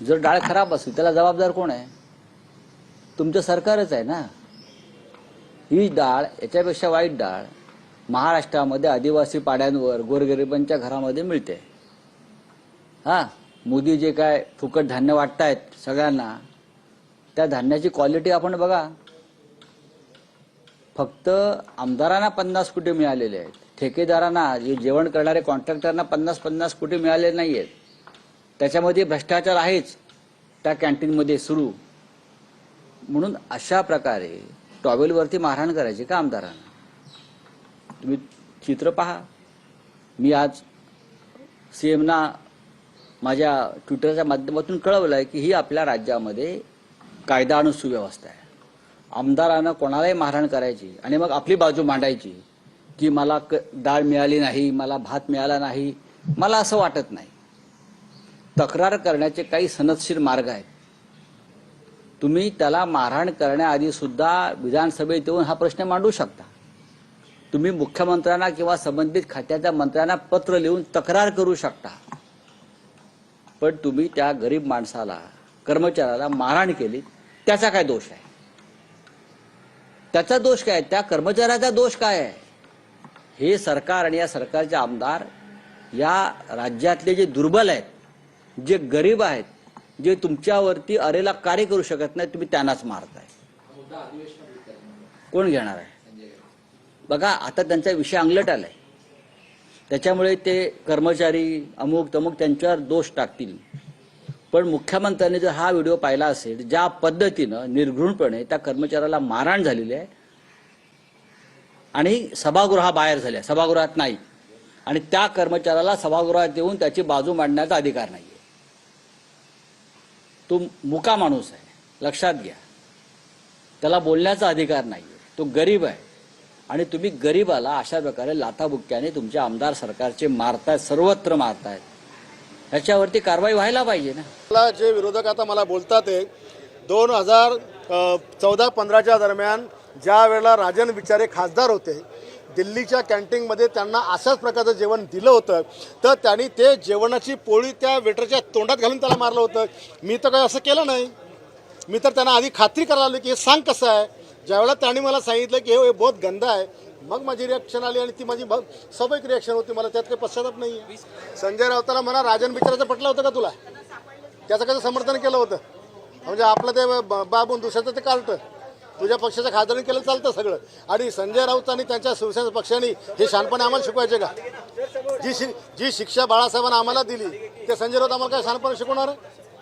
जर डाळ खराब असेल त्याला जबाबदार कोण आहे? तुमचं सरकारच आहे ना. ही डाळ याच्यापेक्षा वाईट डाळ महाराष्ट्रामध्ये आदिवासी पाड्यांवर गोरगरिबांच्या घरामध्ये मिळते. हा मोदी जे काय फुकट धान्य वाटतायत सगळ्यांना त्या धान्याची क्वालिटी आपण बघा. फक्त आमदारांना पन्नास कोटी मिळालेले आहेत. ठेकेदारांना जे जेवण करणारे कॉन्ट्रॅक्टरना पन्नास पन्नास कोटी मिळाले नाही आहेत त्याच्यामध्ये भ्रष्टाचार आहेच त्या कॅन्टीनमध्ये सुरू. म्हणून अशा प्रकारे टॉवेलवरती मारहाण करायची का आमदारांना? तुम्ही चित्र पहा. मी आज सी एमना माझ्या ट्विटरच्या माध्यमातून कळवलं आहे की ही आपल्या राज्यामध्ये कायदा आणि सुव्यवस्था आहे. आमदारानं कोणालाही मारहाण करायची आणि मग आपली बाजू मांडायची की मला क डाळ मिळाली नाही मला भात मिळाला नाही मला असं वाटत नाही. तक्रार करण्याचे काही सनदशीर मार्ग आहेत. तुम्ही त्याला मारहाण करण्याआधी सुद्धा विधानसभेत येऊन हा प्रश्न मांडू शकता. तुम्ही मुख्यमंत्र्यांना किंवा संबंधित खात्याच्या मंत्र्यांना पत्र लिहून तक्रार करू शकता. पण तुम्ही त्या गरीब माणसाला कर्मचाऱ्याला मारहाण केली त्याचा काय दोष आहे? त्याचा दोष काय? त्या कर्मचाऱ्याचा दोष काय आहे? हे सरकार आणि या सरकारचे आमदार या राज्यातले जे दुर्बल आहेत जे गरीब आहेत जे तुमच्यावरती अरेला कार्य करू शकत नाही तुम्ही त्यांनाच मारताय. कोण घेणार आहे? बघा आता त्यांचा विषय अंगलट आलाय. त्याच्यामुळे ते कर्मचारी अमुक तमुक त्यांच्यावर दोष टाकतील. पण मुख्यमंत्र्यांनी जर हा व्हिडिओ पाहिला असेल ज्या पद्धतीनं निर्घृणपणे त्या कर्मचाऱ्याला मारहाण झालेली आहे आणि सभागृहाबाहेर झाल्या सभागृहात नाही आणि त्या कर्मचाऱ्याला सभागृहात येऊन त्याची बाजू मांडण्याचा अधिकार नाही तो मुका माणूस आहे. लक्षात घ्या. त्याला बोलण्याचा अधिकार नाही तो गरीब आहे. आणि तुम्ही गरीबाला अशा प्रकारे लाथाबुक्क्याने तुमचे आमदार सरकारचे मारतायत सर्वत्र मारतायत. ह्याच्यावरती कारवाई व्हायला पाहिजे ना. मला जे विरोधक आता मला बोलतात ते दोन हजार चौदा पंधराच्या दरम्यान ज्या वेळेला राजन विचारे खासदार होते दिल्लीच्या कॅन्टीनमध्ये त्यांना अशाच प्रकारचं जेवण दिलं होतं तर त्यांनी ते जेवणाची पोळी त्या वेटरच्या तोंडात घालून त्याला मारलं होतं. मी तर काही असं केलं नाही. मी तर त्यांना आधी खात्री करायला आली की हे सांग कसं आहे. ज्यावेळेला त्यांनी मला सांगितलं की हे बहुत गंदा आहे. मग माझी रिॲक्शन आली आणि ती माझी मग स्वाभाविक रिॲक्शन होती मला. त्यात काही पश्चाताप नाही आहे. संजय राऊताला म्हणा राजन बिचाराचं पटलं होतं का तुला? त्याचं कसं समर्थन केलं होतं? म्हणजे आपलं ते बाबून दुसऱ्याचं ते कार्ट तुझ्या पक्षाचं खासदारांनी केलं चालतं सगळं. आणि संजय राऊत आणि त्यांच्या शिवसेना पक्षाने हे शहाणपणे आम्हाला शिकवायचे का? जी शि जी शिक्षा बाळासाहेबांना आम्हाला दिली ते संजय राऊत आम्हाला काय शहाणपणे शिकवणार? आहे